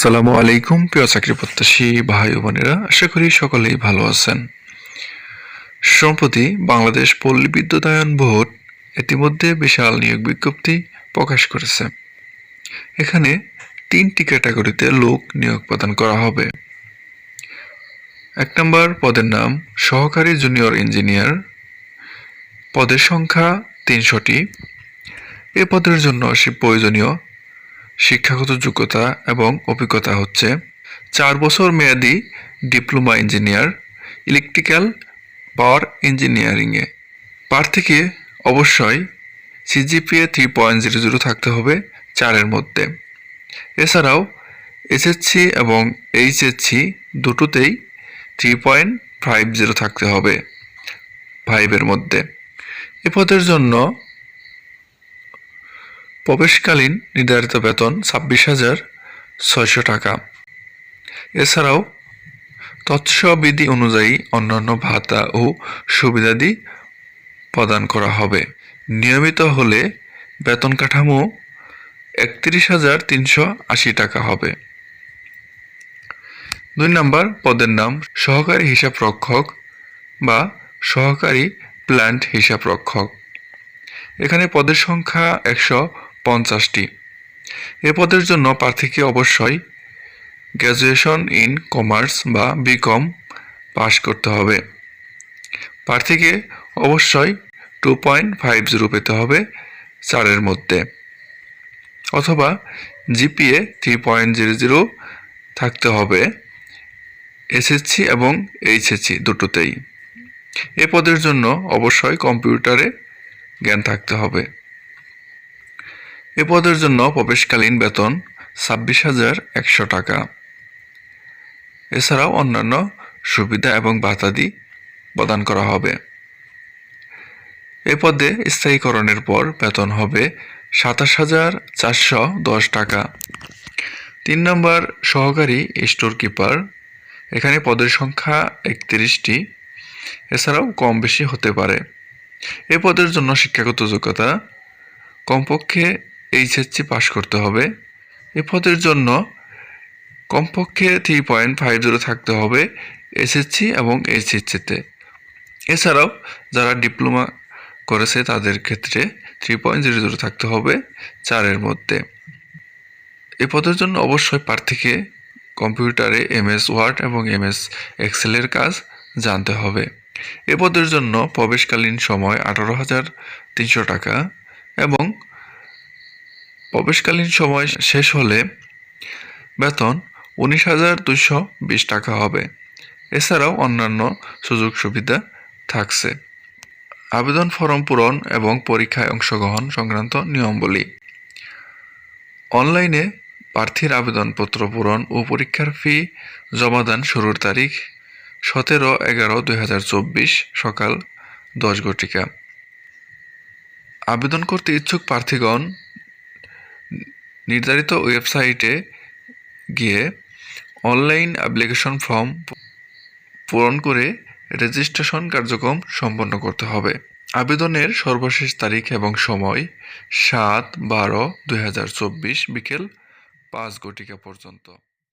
আসসালামু আলাইকুম, প্রিয় চাকরি প্রত্যাশী ভাই বোনেরা। আশা করি সকলেই ভালো আছেন। সম্প্রতি বাংলাদেশ পল্লী বিদ্যুতায়ন বোর্ড ইতিমধ্যে বিশাল নিয়োগ বিজ্ঞপ্তি প্রকাশ করেছে। এখানে তিনটি ক্যাটাগরিতে লোক নিয়োগ প্রদান করা হবে। এক নম্বর পদের নাম সহকারী জুনিয়র ইঞ্জিনিয়ার। পদের সংখ্যা তিনশোটি। এ পদের জন্য সে প্রয়োজনীয় শিক্ষাগত যোগ্যতা এবং অভিজ্ঞতা হচ্ছে চার বছর মেয়াদি ডিপ্লোমা ইঞ্জিনিয়ার, ইলেকট্রিক্যাল পাওয়ার ইঞ্জিনিয়ারিংয়ে। প্রার্থীকে অবশ্যই CGPA three point zero zero থাকতে হবে চারের মধ্যে। এছাড়াও এসএসসি এবং এইচএসসি দুটোতেই থ্রি পয়েন্ট ফাইভ জিরো থাকতে হবে ফাইভের মধ্যে। এ পদের জন্য প্রবেশকালীন নির্ধারিত বেতন ছাব্বিশ হাজার ছয়শো টাকা। এছাড়াও তৎসবিধি অনুযায়ী অন্যান্য ভাতা ও সুবিধাদি প্রদান করা হবে। নিয়মিত হলে বেতন কাঠামো একত্রিশ হাজার তিনশো আশি টাকা হবে। দুই নম্বর, পদের নাম সহকারী হিসাব রক্ষক বা সহকারী প্ল্যান্ট হিসাব রক্ষক। এখানে পদের সংখ্যা একশো পঞ্চাশটি। এ পদের জন্য প্রার্থীকে অবশ্যই গ্র্যাজুয়েশন ইন কমার্স বা বিকম পাশ করতে হবে। প্রার্থীকে অবশ্যই টু পয়েন্ট ফাইভ জিরো পেতে হবে চারের মধ্যে। অথবা GPA three point zero zero থাকতে হবে এসএসসি এবং এইচএসসি দুটোতেই। এ পদের জন্য অবশ্যই কম্পিউটারে জ্ঞান থাকতে হবে। এ পদের জন্য প্রবেশকালীন বেতন ছাব্বিশ হাজার একশো টাকা। এছাড়াও অন্যান্য সুবিধা এবং ভাতাদি প্রদান করা হবে। এ পদে স্থায়ীকরণের পর বেতন হবে সাতাশ হাজার চারশো দশ টাকা। তিন নম্বর, সহকারী স্টোর কিপার। এখানে পদের সংখ্যা একত্রিশটি। এছাড়াও কম বেশি হতে পারে। এ পদের জন্য শিক্ষাগত যোগ্যতা কমপক্ষে এইচএসসি পাশ করতে হবে। এ পদের জন্য কমপক্ষে থ্রি পয়েন্ট ফাইভ জিরো থাকতে হবে এসএসসি এবং এইচএসসিতে এছাড়াও যারা ডিপ্লোমা করেছে তাদের ক্ষেত্রে থ্রি পয়েন্ট জিরো জিরো থাকতে হবে চারের মধ্যে। এ পদের জন্য অবশ্যই প্রার্থীকে কম্পিউটারে এমএস ওয়ার্ড এবং এমএস এক্সেলের কাজ জানতে হবে। এ পদের জন্য প্রবেশকালীন সময় আঠারো হাজার তিনশো টাকা এবং প্রবেশকালীন সময় শেষ হলে বেতন উনিশ হাজার দুশো বিশ টাকা হবে। এছাড়াও অন্যান্য সুযোগ সুবিধা থাকছে। আবেদন ফর্ম পূরণ এবং পরীক্ষায় অংশগ্রহণ সংক্রান্ত নিয়মবলী। অনলাইনে প্রার্থীর আবেদনপত্র পূরণ ও পরীক্ষার ফি জমাদান শুরুর তারিখ সতেরো এগারো দুই হাজার চব্বিশ সকাল দশ ঘটিকা। আবেদন করতে ইচ্ছুক প্রার্থীগণ নির্ধারিত ওয়েবসাইটে গিয়ে অনলাইন অ্যাপ্লিকেশন ফর্ম পূরণ করে রেজিস্ট্রেশন কার্যক্রম সম্পন্ন করতে হবে। আবেদনের সর্বশেষ তারিখ এবং সময় সাত বারো দুই বিকেল পাঁচ ঘটিকা পর্যন্ত।